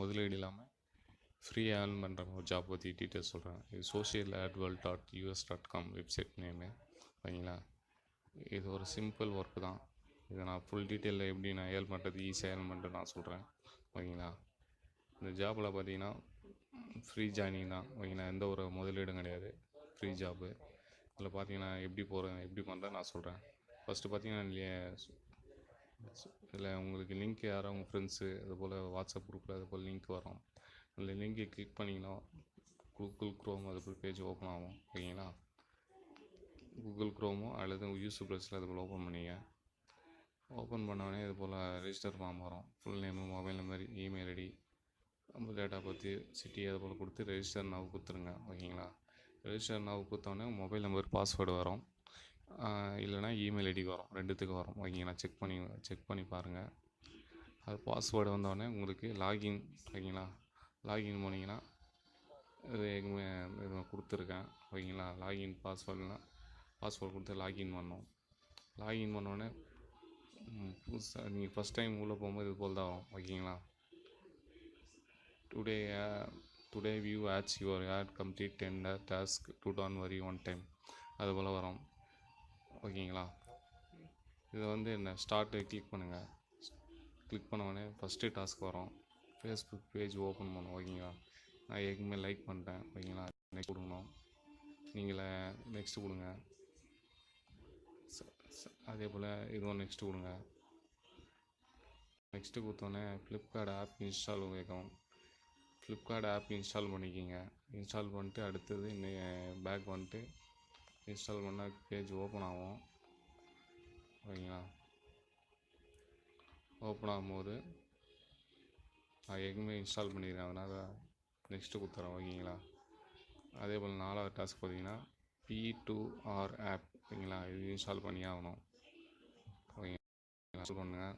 முதலீடு இல்லாமல் ஃப்ரீயாக ஏர்ன் பண்ணுற ஒரு ஜாப் பற்றி டீட்டெயில்ஸ் சொல்கிறேன் இது social adwall dot US dot com website name ஓகேங்களா இது ஒரு சிம்பிள் ஒர்க்கு தான். இதை நான் ஃபுல் டீட்டெயிலில் எப்படி நான் ஏர்ன் பண்ணுறது ஈஸியாக ஏர்ன் பண்ணுறது நான் சொல்கிறேன் ஓகேங்களா இந்த ஜாப்பில் பார்த்தீங்கன்னா ஃப்ரீ ஜாயினிங் தான். ஓகேங்களா எந்த ஒரு முதலீடும் கிடையாது. ஃப்ரீ ஜாப்பு இதில் பார்த்தீங்கன்னா எப்படி போகிறேன் எப்படி பண்ணுறேன் நான் சொல்கிறேன் ஃபஸ்ட்டு பார்த்தீங்கன்னா இல்லை உங்களுக்கு லிங்க் யாரோ உங்கள் ஃப்ரெண்ட்ஸு அது போல் வாட்ஸ்அப் குரூப்பில் அது போல் லிங்க் வரும். அந்த லிங்கை கிளிக் பண்ணிங்கன்னா கூகுள் க்ரோம் அது போல் பேஜ் ஓப்பன் ஆகும் ஓகேங்களா கூகுள் க்ரோமோ அல்லது யூஸ் ப்ளஸில் அது போல் ஓப்பன் பண்ணிங்க. ஓப்பன் பண்ணவொடனே இதுபோல் ரிஜிஸ்டர் ஃபார்ம் வரும். Full name mobile number email ID நம்ம டேட்டா பற்றி சிட்டி அது போல் கொடுத்து ரெஜிஸ்டர் நாவு கொடுத்துருங்க ஓகேங்களா? ரெஜிஸ்டர் நாவு கொடுத்தோடனே மொபைல் நம்பர் பாஸ்வேர்டு வரும். இல்லைனா இமெயில் ஐடிக்கு வரும். ரெண்டுத்துக்கு வரும். ஓகேங்களா செக் பண்ணி செக் பண்ணி பாருங்கள் அது பாஸ்வேர்டு வந்தோடனே உங்களுக்கு லாகின் ஓகேங்களா? லாகின் போனீங்கன்னா இது எதுவும் இது கொடுத்துருக்கேன். ஓகேங்களா? லாகின் பாஸ்வேர்டுனா பாஸ்வேர்டு கொடுத்து லாகின் பண்ணோம் லாகின் பண்ணோடனே புதுசாக நீங்கள் ஃபஸ்ட் டைம் உள்ளே போகும்போது இது போல் தான் வரும். ஓகேங்களா? Today today view ads your ad complete tender task to done வரி ஒன் டைம் அது போல் வரும். ஓகேங்களா? இதை வந்து என்ன ஸ்டார்ட்டு கிளிக் பண்ணுங்கள் கிளிக் பண்ண உடனே ஃபஸ்ட்டு டாஸ்க் வரும். ஃபேஸ்புக் பேஜ் ஓப்பன் பண்ணும் ஓகேங்களா? நான் ஏற்கனவே லைக் பண்ணிட்டேன் ஓகேங்களா? நெக்ஸ்ட் கொடுக்கணும். நீங்களே நெக்ஸ்ட்டு கொடுங்க. அதே போல் இதுவும் நெக்ஸ்ட்டு கொடுங்க. நெக்ஸ்ட்டு கொடுத்தோன்னே ஃப்ளிப்கார்ட் ஆப் இன்ஸ்டால் கேட்கும் ஃப்ளிப்கார்ட் ஆப் இன்ஸ்டால் பண்ணிக்கிங்க. இன்ஸ்டால் பண்ணிட்டு அடுத்தது பேக் வந்துட்டு இன்ஸ்டால் பண்ணால் பேஜ் ஓப்பன் ஆகும். ஓகேங்களா? ஓப்பன் ஆகும்போது நான் ஏற்கனவே இன்ஸ்டால் பண்ணிடுறேன் அதனால் நெக்ஸ்ட்டு கொடுத்துறேன். ஓகேங்களா? அதே போல் நாலாவது டாஸ்க் பார்த்தீங்கன்னா பி டூ ஆர் ஆப் ஓகேங்களா? இது இன்ஸ்டால் பண்ணி ஆகணும். ஓகேங்களா? பண்ணுங்கள்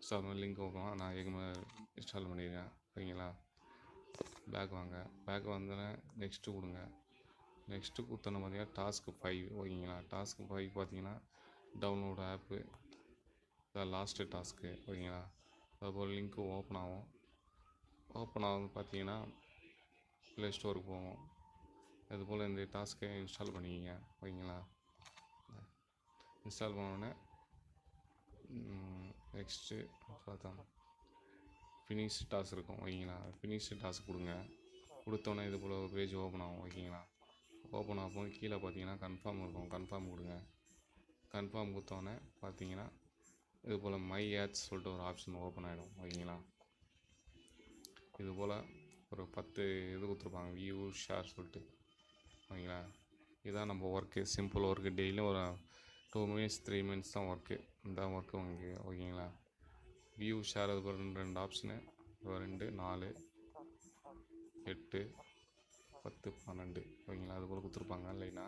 இன்ஸ்டால் பண்ணி லிங்க் ஓப்பன் நான் ஏற்கனவே இன்ஸ்டால் பண்ணிடுறேன் ஓகேங்களா? பேக் வாங்க. பேக் வந்தோடனே நெக்ஸ்ட்டு கொடுங்க. நெக்ஸ்ட்டு கொடுத்தன பார்த்தீங்கன்னா டாஸ்க்கு ஃபைவ் ஓகேங்களா? டாஸ்க்கு ஃபைவ் பார்த்தீங்கன்னா டவுன்லோட் ஆப்பு இதான் லாஸ்ட்டு டாஸ்க்கு ஓகேங்களா? அதுபோல் லிங்க்கு ஓப்பன் ஆகும். ஓப்பன் ஆகும் பார்த்தீங்கன்னா ப்ளே ஸ்டோருக்கு போவோம். அதுபோல் இந்த டாஸ்க்கை இன்ஸ்டால் பண்ணிக்கிங்க ஓகேங்களா? இன்ஸ்டால் பண்ணோடனே நெக்ஸ்ட்டு பார்த்தா ஃபினிஷ் டாஸ்க் இருக்கும் ஓகேங்களா? ஃபினிஷ் டாஸ்க் கொடுங்க. கொடுத்தோன்னே இது போல் பேஜ் ஓப்பன் ஆகும் ஓகேங்களா? ஓப்பன் ஆகும். கீழே பார்த்தீங்கன்னா கன்ஃபார்ம் இருக்கும். கன்ஃபார்ம் கொடுங்க. கன்ஃபார்ம் கொடுத்தோன்னே பார்த்தீங்கன்னா இது போல் மை ஆட்ஸ் சொல்லிட்டு ஒரு ஆப்ஷன் ஓப்பன் ஆகிடும் ஓகேங்களா? இது போல் ஒரு பத்து இது கொடுத்துருப்பாங்க. வியூ ஷேர் சொல்லிட்டு. ஓகேங்களா? இதுதான் நம்ம ஒர்க்கு சிம்பிள் ஒர்க்கு டெய்லியும் ஒரு டூ மினிட்ஸ் த்ரீ மினிட்ஸ் தான் ஒர்க்கு இந்த ஒர்க்கு உங்களுக்கு. ஓகேங்களா? வியூ ஷேர் அது போல் ரெண்டு ரெண்டு ஆப்ஷனு ரெண்டு நாலு எட்டு பத்து பன்னெண்டு. ஓகேங்களா? அது போல் கொடுத்துருப்பாங்க இல்லைன்னா.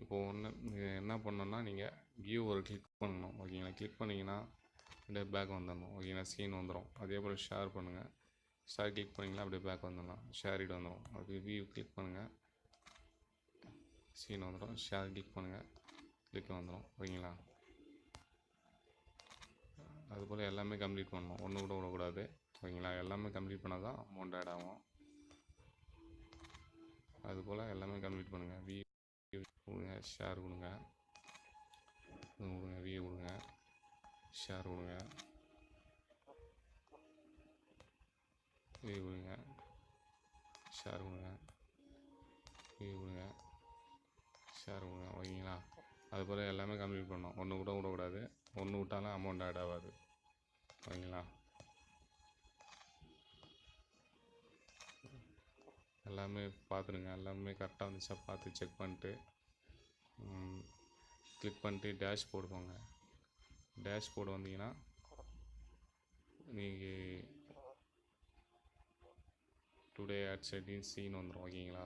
இப்போது ஒன்று என்ன பண்ணணும்னா நீங்கள் வியூ ஒரு கிளிக் பண்ணணும். ஓகேங்களா கிளிக் பண்ணிங்கன்னா அப்படியே பேக் வந்துடணும். ஓகேங்களா சீன் வந்துடும் அதே போல் ஷேர் பண்ணுங்கள் ஷேர் கிளிக் பண்ணிங்கன்னா அப்படியே பேக் வந்துடலாம். ஷேர் இட் வந்துடும் அது வியூ கிளிக் பண்ணுங்கள் சீன் வந்துடும் ஷேர் கிளிக் பண்ணுங்கள் கிளிக் வந்துடும் ஓகேங்களா அதுபோல் எல்லாமே கம்ப்ளீட் பண்ணணும். ஒன்று கூட விடக்கூடாது. ஓகேங்களா எல்லாமே கம்ப்ளீட் பண்ணால் தான் அமௌண்ட் ஆட் ஆகும். அதுபோல் எல்லாமே கம்ப்ளீட் பண்ணுங்கள் வியூ கொடுங்க ஷேர் கொடுங்க. கொடுங்க வியூ கொடுங்க. ஷேர் கொடுங்க. வியூ கொடுங்க. ஷேர் கொடுங்க. வியூ கொடுங்க. ஷேர் கொடுங்க ஓகேங்களா? அது போல் எல்லாமே கம்ப்ளீட் பண்ணோம். ஒன்று கூட விடக்கூடாது. ஒன்று விட்டாலும் அமௌண்ட் ஆட் ஆகாது. ஓகேங்களா? எல்லாமே பார்த்துருங்க எல்லாமே கரெக்டாக வந்துச்சா? பார்த்து செக் பண்ணிட்டு கிளிக் பண்ணிட்டு டேஷ் போர்டு போங்க டேஷ் போர்டு வந்தீங்கன்னா நீங்கள் டுடே ஆட் செட்டிங் சீன் வந்துடும் ஓகேங்களா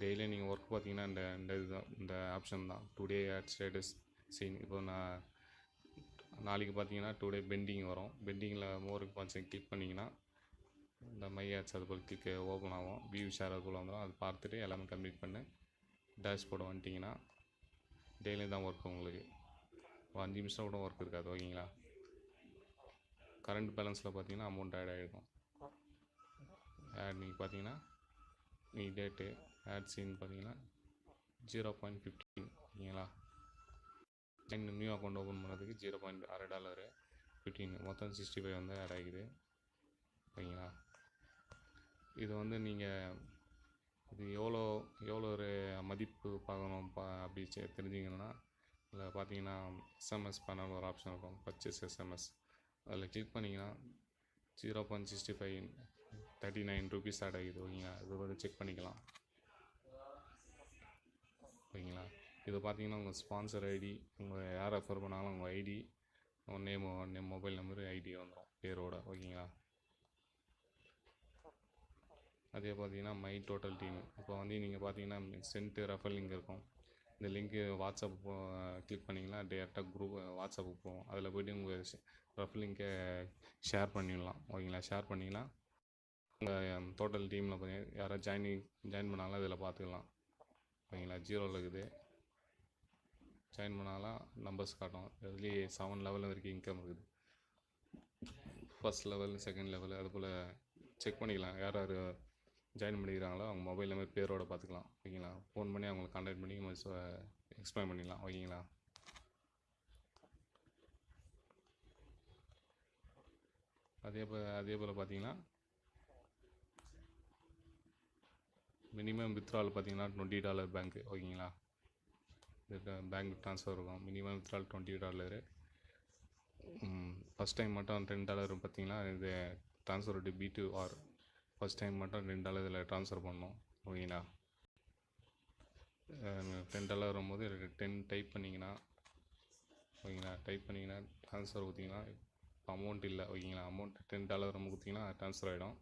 டெய்லி நீங்கள் ஒர்க் பார்த்தீங்கன்னா இந்த இந்த இதுதான் இந்த ஆப்ஷன் தான். டுடே ஆட் ஸ்டேட்டஸ் சீன் இப்போ நான் நாளைக்கு பார்த்தீங்கன்னா டுடே பெண்டிங் வரும். பெண்டிங்கில் மோருக்கு பார்த்து கிளிக் பண்ணிங்கன்னா இந்த மை ஆட்ஸ் அது போல் கிளிக்கு ஓப்பன் ஆகும். வியூ ஷேர் அது போல் வந்துடும் அது பார்த்துட்டு எல்லாமே கம்ப்ளீட் பண்ணி. டேஷ்போர்டு வந்துட்டிங்கன்னா டெய்லி தான் ஒர்க் உங்களுக்கு. ஒரு அஞ்சு நிமிஷம் கூட ஒர்க் இருக்காது. ஓகேங்களா கரண்ட் பேலன்ஸில் பார்த்தீங்கன்னா அமௌண்ட் ஆட் ஆகிடும் ஆட் நீங்கள் பார்த்தீங்கன்னா நீ டேட்டு ஆட் சீன் பார்த்தீங்கன்னா ஜீரோ பாயிண்ட் ஃபிஃப்டீன் ஓகேங்களா நியூ அக்கௌண்ட் ஓப்பன் பண்ணுறதுக்கு ஜீரோ பாயிண்ட் அரை டாலரு ஃபிஃப்டீன் மொத்தம் சிக்ஸ்டி ஃபைவ் வந்து ஆட் ஆகிக்குது ஓகேங்களா இது வந்து நீங்கள் இது எவ்வளோ எவ்வளோ ஒரு மதிப்பு பார்க்கணும் பா அப்படி தெரிஞ்சிங்கன்னா அதில் பார்த்தீங்கன்னா எஸ்எம்எஸ் பேனல் ஒரு ஆப்ஷன் இருக்கும். பர்ச்சேஸ் எஸ்எம்எஸ் அதில் கிளிக் பண்ணிங்கன்னா zero point sixty five thirty nine rupees ad ஆகிது ஓகேங்களா? இது வந்து செக் பண்ணிக்கலாம். ஓகேங்களா? இது பார்த்தீங்கன்னா உங்கள் ஸ்பான்சர் ஐடி உங்கள் யார் ரெஃபர் பண்ணாலும் உங்கள் ஐடி உங்கள் name name mobile number ID வந்துடும் பேரோட ஓகேங்களா? அதே பார்த்தீங்கன்னா மை டோட்டல் டீம் இப்போ வந்து நீங்கள் பார்த்தீங்கன்னா சென்ட்டு ரெஃபர் லிங்க் இருக்கும். இந்த லிங்க்கு வாட்ஸ்அப் கிளிக் பண்ணிங்கன்னா டேரெக்டாக குரூப் வாட்ஸ்அப்புக்கு போகும். அதில் போய்ட்டு உங்கள் ரெஃபர் லிங்க்கை ஷேர் பண்ணிடலாம். ஓகேங்களா ஷேர் பண்ணிங்கன்னா உங்கள் um, டோட்டல் டீமில் பார்த்தீங்கன்னா யாராவது ஜாயினிங் ஜாயின் பண்ணாலும் இதில் பார்த்துக்கலாம் ஓகேங்களா ஜீரோவில் இருக்குது. ஜாயின் பண்ணாலும் நம்பர்ஸ் காட்டும். இதுலேயே செவன் லெவல் வரைக்கும் இன்கம் இருக்குது. ஃபர்ஸ்ட் லெவல் செகண்ட் லெவல் அது போல் செக் பண்ணிக்கலாம். யார் யார் ஜாயின் பண்ணிக்கிறாங்களோ அவங்க மொபைல் நம்பர் பேரோட பார்த்துக்கலாம். ஓகேங்களா ஃபோன் பண்ணி அவங்களை கான்டாக்ட் பண்ணி எக்ஸ்பிளைன் பண்ணிடலாம். ஓகேங்களா அதே போல் அதே போல் பார்த்தீங்கன்னா மினிமம் வித்ட்ரால் பார்த்தீங்கன்னா டுவெண்ட்டி டாலர் பேங்க்கு ஓகேங்களா பேங்க் ட்ரான்ஸ்ஃபர் இருக்கும். Minimum withdrawal twenty dollar first time மட்டும் டென் டாலர் பார்த்தீங்கன்னா இது transfer to P to R first time மட்டும் ரெண்டு டாலர் இதில் ட்ரான்ஸ்ஃபர் பண்ணணும் ஓகேங்களா? டென் டாலர் வரும்போது டென் டைப் பண்ணிங்கன்னா ஓகேங்களா? டைப் பண்ணிங்கன்னா ட்ரான்ஸ்ஃபர் கொடுத்தீங்கன்னா அமௌண்ட் இல்லை ஓகேங்களா? அமௌண்ட் டென் டாலர் நம்ம கொடுத்தீங்கன்னா ட்ரான்ஸ்ஃபர் ஆகிடும்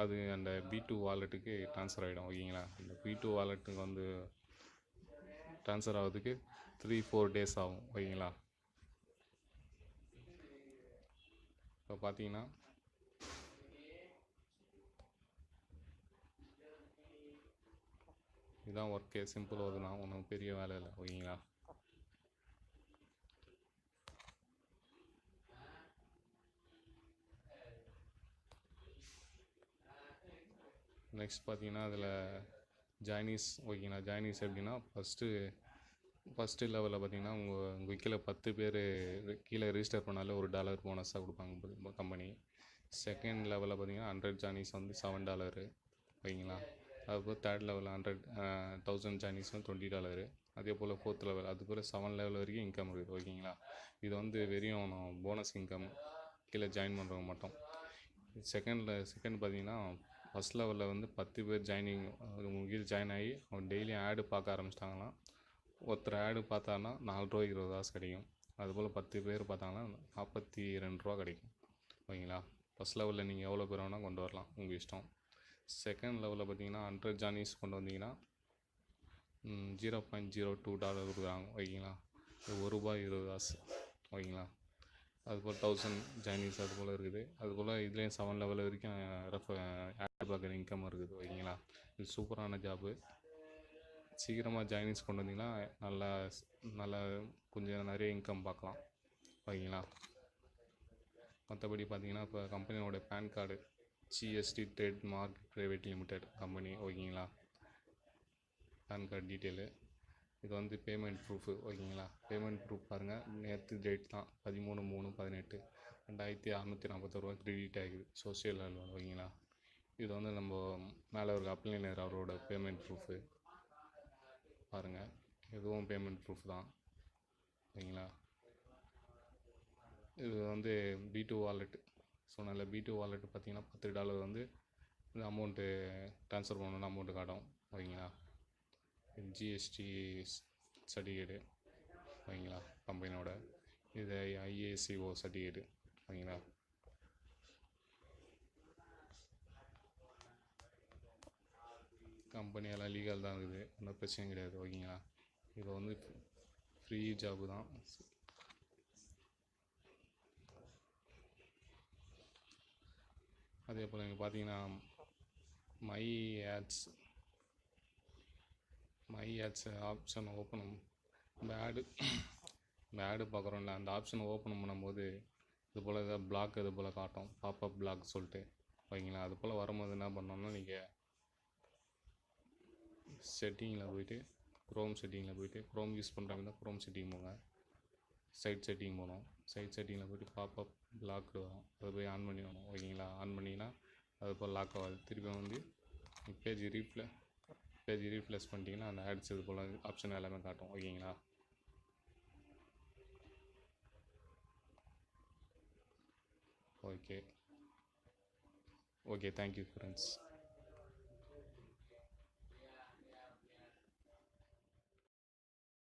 அது அந்த பி டூ வாலெட்டுக்கு ட்ரான்ஸ்ஃபர் ஆகிடும் ஓகேங்களா? இந்த பி டூ வாலெட்டுக்கு வந்து ட்ரான்ஸ்ஃபர் ஆகிறதுக்கு த்ரீ ஃபோர் டேஸ் ஆகும் ஓகேங்களா? இப்போ பார்த்தீங்கன்னா இதுதான் ஒர்க்கே சிம்பிள் வருதுண்ணா ஒன்றும் பெரிய வேலை இல்லை ஓகேங்களா? நெக்ஸ்ட் பார்த்தீங்கன்னா அதில் ஜைனீஸ் ஓகேங்களா? ஜைனீஸ் எப்படின்னா ஃபஸ்ட்டு ஃபஸ்ட்டு லெவலில் பார்த்தீங்கன்னா உங்கள் உங்கள் கீழே பத்து பேர் கீழே ரிஜிஸ்டர் பண்ணாலே ஒரு டாலர் போனஸாக கொடுப்பாங்க கம்பெனி செகண்ட் லெவலில் பார்த்தீங்கன்னா ஹண்ட்ரட் ஜானிஸ் வந்து செவன் டாலரு ஓகேங்களா? அதுக்கப்புறம் தேர்ட் லெவலில் ஹண்ட்ரட் தௌசண்ட் சைனீஸ்னால் டுவெண்ட்டி டாலரு அதே போல் ஃபோர்த் லெவல் அதுபோல் செவன் லெவல் வரைக்கும் இன்கம் இருக்குது ஓகேங்களா? இது வந்து வெறும் போனஸ் இன்கம் கீழே ஜாயின் பண்ணுறவங்க மட்டும். செகண்டில் செகண்ட் பார்த்தீங்கன்னா ஃபஸ்ட் லெவலில் வந்து பத்து பேர் ஜாயினிங் முகில் ஜாயின் ஆகி அவங்க டெய்லியும் ஆடு பார்க்க ஆரம்பிச்சிட்டாங்கன்னா ஒருத்தர் ஆடு பார்த்தான்னா நாலு ரூபா இருபது காசு கிடைக்கும். அதுபோல் பத்து பேர் பார்த்தாங்கன்னா நாற்பத்தி ரெண்டு ரூபா கிடைக்கும். ஓகேங்களா? ஃபஸ்ட் லெவலில் நீங்கள் எவ்வளோ பேர் வேணால் கொண்டு வரலாம் உங்கள் இஷ்டம். செகண்ட் லெவலில் பார்த்தீங்கன்னா ஹண்ட்ரட் ஜானிஸ் கொண்டு வந்தீங்கன்னா zero point zero two dollar கொடுக்குறாங்க ஓகேங்களா? ஒரு ரூபாய் இருபது காசு ஓகேங்களா? அதுபோல் தௌசண்ட் ஜைனீஸ் அது போல் இருக்குது. அதுபோல் இதுலேயும் செவன் லெவல் வரைக்கும் ரெஃப ஆட் பார்க்குற இன்கம் இருக்குது ஓகேங்களா? இது சூப்பரான ஜாப்பு சீக்கிரமாக ஜாயினிஸ் கொண்டு வந்தீங்கன்னா நல்லா நல்லா கொஞ்சம் நிறைய இன்கம் பார்க்கலாம் ஓகேங்களா? மற்றபடி பார்த்தீங்கன்னா இப்போ கம்பெனியோட PAN card GST trademark private limited company ஓகேங்களா? பேன் கார்டு டீட்டெயிலு இது வந்து பேமெண்ட் ப்ரூஃபு ஓகேங்களா? பேமெண்ட் ப்ரூஃப் பாருங்கள் நேற்று டேட் தான். பதிமூணு மூணு பதினெட்டு. ரெண்டாயிரத்தி அறநூற்றி நாற்பத்தொருவா கிரெடிட் ஆகுது. சோஷியல் லோன் ஓகேங்களா? இது வந்து நம்ம மேலே ஒரு அப்ளைனர் அவரோட பேமெண்ட் ப்ரூஃபு பாருங்கள் இதுவும் பேமெண்ட் ப்ரூஃப் தான். ஓகேங்களா? இது வந்து பி டூ வாலெட் சொன்னல பி டூ வாலெட் பார்த்தீங்கன்னா பத்து டாலர் வந்து இந்த அமௌண்ட்டு ட்ரான்ஸ்ஃபர் பண்ணணும்னு அமௌண்ட்டு காட்டும். ஓகேங்களா? ஜிஎஸ்டி சர்டிஃபிகேட்டு ஓகேங்களா? கம்பெனியோட இது ஐஏசிஓ சர்டிஃபிகேட்டு ஓகேங்களா? கம்பெனி எல்லாம் லீகல் தான் இருக்குது. ஒன்றும் பிரச்சனையும் கிடையாது ஓகேங்களா? இது வந்து ஃப்ரீ ஜாபு தான். அதே போல் இங்கே பார்த்தீங்கன்னா my ads my ads option open நம்ம ஆடு நம்ம ஆடு பார்க்குறோம்ல அந்த ஆப்ஷன் ஓப்பன் பண்ணும்போது இது போல் ஏதாவது பிளாக் இது போல் காட்டும். பாப்பப் பிளாக் சொல்லிட்டு ஓகேங்களா அது போல் வரும்போது என்ன பண்ணணும்னா நீங்கள் செட்டிங்கில் போயிட்டு க்ரோம் செட்டிங்கில் போயிட்டு க்ரோம் யூஸ் பண்ணுறாங்க தான் க்ரோம் செட்டிங் போங்க. சைட் செட்டிங் போகணும். சைட் செட்டிங்கில் போயிட்டு பாப்பப் லாக் வரும் அதை போய் ஆன் பண்ணிடணும் ஓகேங்களா ஆன் பண்ணிங்கன்னா அது போல் லாக் ஆகாது. திருப்பி வந்து பேஜ் ரீப்ளே பேஜ் ரீப்ளேஸ் பண்ணிட்டீங்கன்னா அந்த ஆட்ஸ் இது போல் ஆப்ஷன் எல்லாமே காட்டும். ஓகேங்களா ஓகே ஓகே தேங்க்யூ ஃப்ரெண்ட்ஸ்